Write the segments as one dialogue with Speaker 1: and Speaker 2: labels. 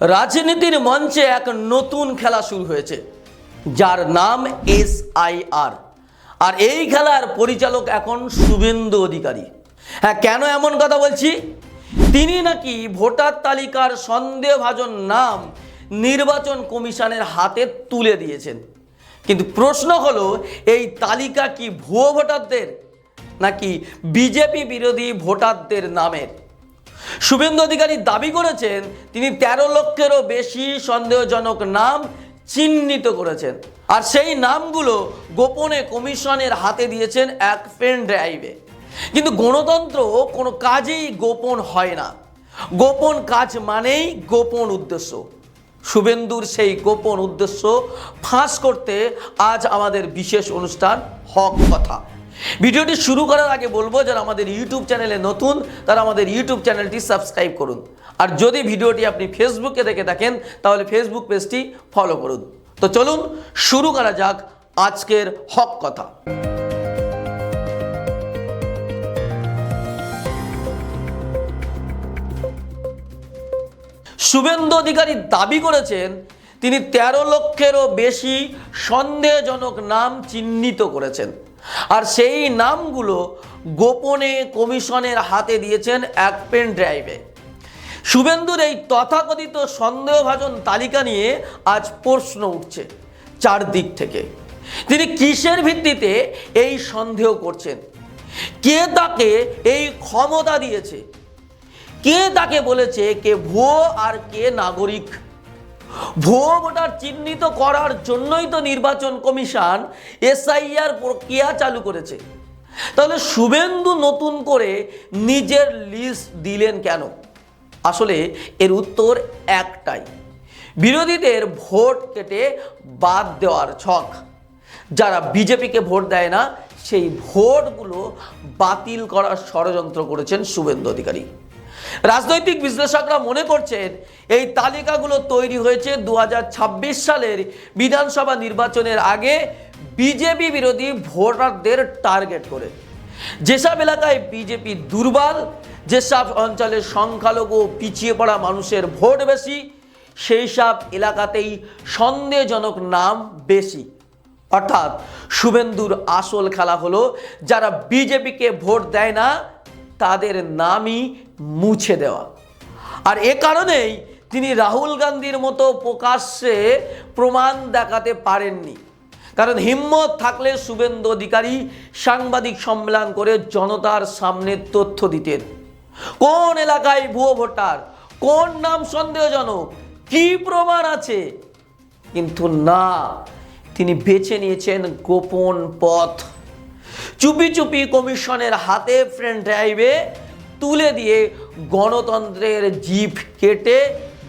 Speaker 1: রাজনীতির মঞ্চে এক নতুন খেলা শুরু হয়েছে, যার নাম এস আই আর আর এই খেলার পরিচালক এখন শুভেন্দু অধিকারী। হ্যাঁ কেন এমন কথা বলছি? তিনি নাকি ভোটার তালিকার সন্দেহভাজন নাম নির্বাচন কমিশনের হাতে তুলে দিয়েছেন। কিন্তু প্রশ্ন হলো, এই তালিকা কি ভুয়ো ভোটারদের নাকি বিজেপি বিরোধী ভোটারদের নামের? শুভেন্দু অধিকারী দাবি করেছেন, তিনি তেরো লক্ষেরও বেশি সন্দেহজনক নাম চিহ্নিত করেছেন। আর সেই নামগুলো গোপনে কমিশনের হাতে দিয়েছেন এক পেন ড্রাইভে। কিন্তু গণতন্ত্র কোনো কাজেই গোপন হয় না। গোপন কাজ মানেই গোপন উদ্দেশ্য। শুভেন্দুর সেই গোপন উদ্দেশ্য ফাঁস করতে আজ আমাদের বিশেষ অনুষ্ঠান হক কথা। ভিডিওটি শুরু করার আগে বলব, যারা আমাদের ইউটিউব চ্যানেলে নতুন, তারা আমাদের ইউটিউব চ্যানেলটি সাবস্ক্রাইব করুন। আর যদি ভিডিওটি আপনি ফেসবুকে দেখে থাকেন, তাহলে ফেসবুক পেজটি ফলো করুন। তো চলুন, শুরু করা যাক আজকের হক কথা। শুভেন্দু অধিকারী দাবি করেছেন, তিনি তেরো লক্ষেরও বেশি সন্দেহজনক নাম চিহ্নিত করেছেন। আর সেই নামগুলো গোপনে কমিশনের হাতে দিয়েছেন এক পেন ড্রাইভে। শুভেন্দুর এই তথাকথিত সন্দেহভাজন তালিকা নিয়ে আজ প্রশ্ন উঠছে চারদিক থেকে। তিনি কিসের ভিত্তিতে এই সন্দেহ করছেন? কে তাকে এই ক্ষমতা দিয়েছে? কে তাকে বলেছে কে ভুয়ো আর কে নাগরিক? ভুয়ো ভোটার চিহ্নিত করার জন্যই তো নির্বাচন কমিশন এসআইআর প্রক্রিয়া চালু করেছে। তাহলে শুভেন্দু নতুন করে নিজের লিস্ট দিলেন কেন? আসলে এর উত্তর একটাই। বিরোধীদের ভোট কেটে বাদ দেওয়ার ছক। যারা বিজেপিকে ভোট দেয় না, সেই ভোটগুলো বাতিল করার ষড়যন্ত্র করেছেন শুভেন্দু অধিকারী। রাজনৈতিক বিশ্লেষকরা মনে করছেন, এই তালিকাগুলো তৈরি হয়েছে দু সালের বিধানসভা নির্বাচনের আগে বিজেপি বিরোধী ভোটারদের টার্গেট করে। যেসব এলাকায় বিজেপি দুর্বল, যেসব অঞ্চলে সংখ্যালঘু পিছিয়ে পড়া মানুষের ভোট বেশি সেই সব এলাকাতেই সন্দেহজনক নাম বেশি। অর্থাৎ শুভেন্দুর আসল খেলা হলো, যারা বিজেপিকে ভোট দেয় না তাদের নামই মুছে দেওয়া। আর এ কারণেই তিনি রাহুল গান্ধীর মতো প্রকাশ্যে প্রমাণ দেখাতে পারেননি। কারণ হিম্মত থাকলে শুভেন্দু অধিকারী সাংবাদিক সম্মেলন করে জনতার সামনে তথ্য দিতেন। কোন এলাকায় ভুয়ো ভোটার, কোন নাম সন্দেহজনক, কি প্রমাণ আছে? কিন্তু না, তিনি বেছে নিয়েছেন গোপন পথ। চুপি চুপি কমিশনের হাতে ফ্রেন্ড ড্রাইভে তুলে দিয়ে গণতন্ত্রের জিভ কেটে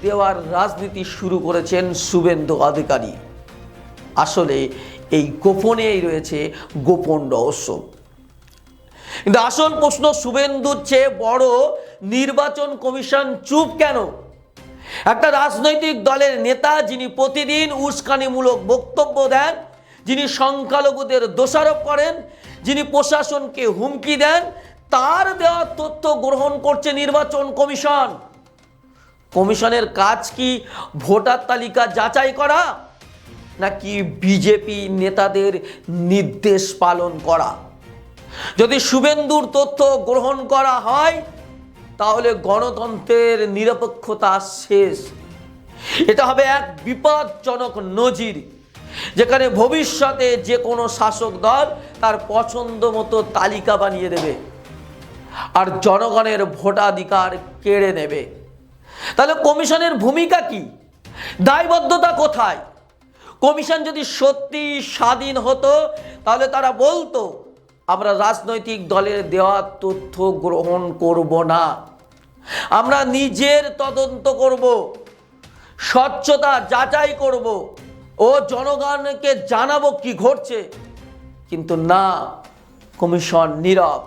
Speaker 1: দেওয়ার রাজনীতি শুরু করেছেন শুভেন্দু অধিকারী। আসলে এই গোপনেই রয়েছে গোপন রহস্য। কিন্তু আসল প্রশ্ন শুভেন্দুর চেয়ে বড় নির্বাচন কমিশন চুপ কেন? একটা রাজনৈতিক দলের নেতা যিনি প্রতিদিন উস্কানিমূলক বক্তব্য দেন যিনি সংখ্যালঘুদের দোষারোপ করেন, যিনি প্রশাসনকে হুমকি দেন, তার দেওয়া তথ্য গ্রহণ করছে নির্বাচন কমিশন। কমিশনের কাজ কি ভোটার তালিকা যাচাই করা, নাকি বিজেপি নেতাদের নির্দেশ পালন করা? যদি শুভেন্দুর তথ্য গ্রহণ করা হয়, তাহলে গণতন্ত্রের নিরপেক্ষতা শেষ। এটা হবে এক বিপজ্জনক নজির। যেখানে ভবিষ্যতে যে কোনো শাসক দল তার পছন্দ মতো তালিকা বানিয়ে দেবে আর জনগণের ভোটাধিকার কেড়ে নেবে। তাহলে কমিশনের ভূমিকা কি? দায়বদ্ধতা কোথায়? কমিশন যদি সত্যি স্বাধীন হতো, তাহলে তারা বলতো, আমরা রাজনৈতিক দলের দেওয়া তথ্য গ্রহণ করব না। আমরা নিজের তদন্ত করব, স্বচ্ছতা যাচাই করব। ও জনগণকে জানাব কি ঘটছে। কিন্তু না, কমিশন নীরব।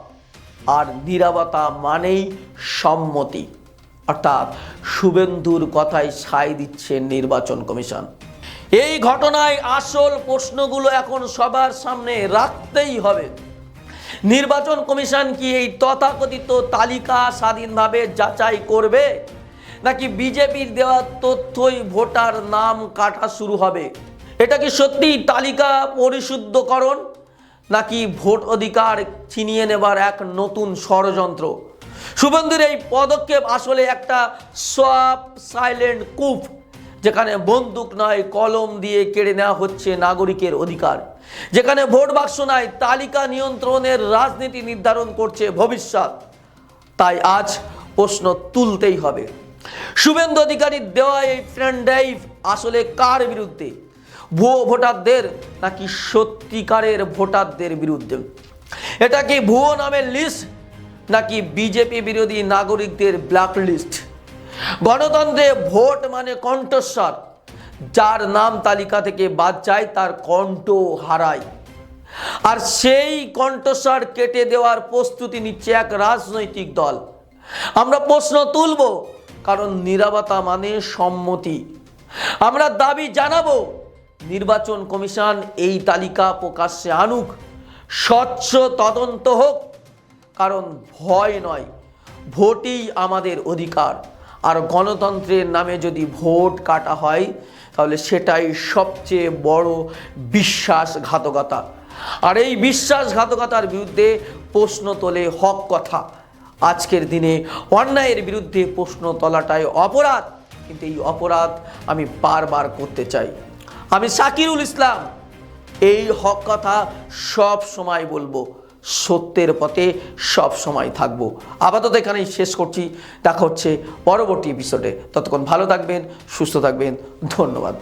Speaker 1: আর নীরবতা মানেই সম্মতি। অর্থাৎ শুভেন্দুর কথায় সাই দিচ্ছে নির্বাচন কমিশন। এই ঘটনায় আসল প্রশ্নগুলো এখন সবার সামনে রাখতেই হবে। নির্বাচন কমিশন কি এই তথাকথিত তালিকা স্বাধীনভাবে যাচাই করবে? নাকি বিজেপির দেওয়া তথ্যই ভোটার নাম কাটা শুরু হবে? এটা কি সত্যি তালিকা পরিশুদ্ধকরণ? নাকি ভোট অধিকার ছিনিয়ে নেবার এক নতুন ষড়যন্ত্র? শুভেন্দুর এই পদক্ষেপ আসলে একটা সব সাইলেন্ট কুপ যেখানে বন্দুক নয়, কলম দিয়ে কেড়ে নেওয়া হচ্ছে নাগরিকের অধিকার। যেখানে ভোট বাক্স নয়, তালিকা নিয়ন্ত্রণের রাজনীতি নির্ধারণ করছে ভবিষ্যৎ। তাই আজ প্রশ্ন তুলতেই হবে। শুভেন্দু অধিকারীর দেওয়া এই ফ্রেন্ড ড্রাইভ আসলে কার বিরুদ্ধে? ভুয়ো ভোটারদের নাকি সত্যিকারের ভোটারদের বিরুদ্ধে? এটা কি ভুয়ো নামের লিস্ট নাকি বিজেপি বিরোধী নাগরিকদের ব্ল্যাক লিস্ট গণতন্ত্রে ভোট মানে কণ্ঠস্বর, যার নাম তালিকা থেকে বাদ যায়, তার কণ্ঠ হারায়। আর সেই কণ্ঠস্বর কেটে দেওয়ার প্রস্তুতি নিচ্ছে এক রাজনৈতিক দল। আমরা প্রশ্ন তুলব কারণ নিরাপত্তা মানে সম্মতি। আমরা দাবি জানাব, নির্বাচন কমিশন এই তালিকা প্রকাশ্যে আনুক, স্বচ্ছ তদন্ত হোক, কারণ ভয় নয়, ভোটই আমাদের অধিকার। আর গণতন্ত্রের নামে যদি ভোট কাটা হয়, তাহলে সেটাই সবচেয়ে বড় বিশ্বাসঘাতকতা। আর এই বিশ্বাসঘাতকতার বিরুদ্ধে প্রশ্ন তোলে হক কথা। আজকের দিনে অন্যায়ের বিরুদ্ধে প্রশ্ন তোলাটাই অপরাধ, কিন্তু এই অপরাধ আমি বারবার করতে চাই। আমি সাকিরুল ইসলাম, এই হক কথা সব সময় বলব, সত্যের পথে সব সময় থাকব। আপাতত এখানেই শেষ করছি। দেখা হচ্ছে পরবর্তী এপিসোডে ততক্ষণ ভালো থাকবেন, সুস্থ থাকবেন। ধন্যবাদ।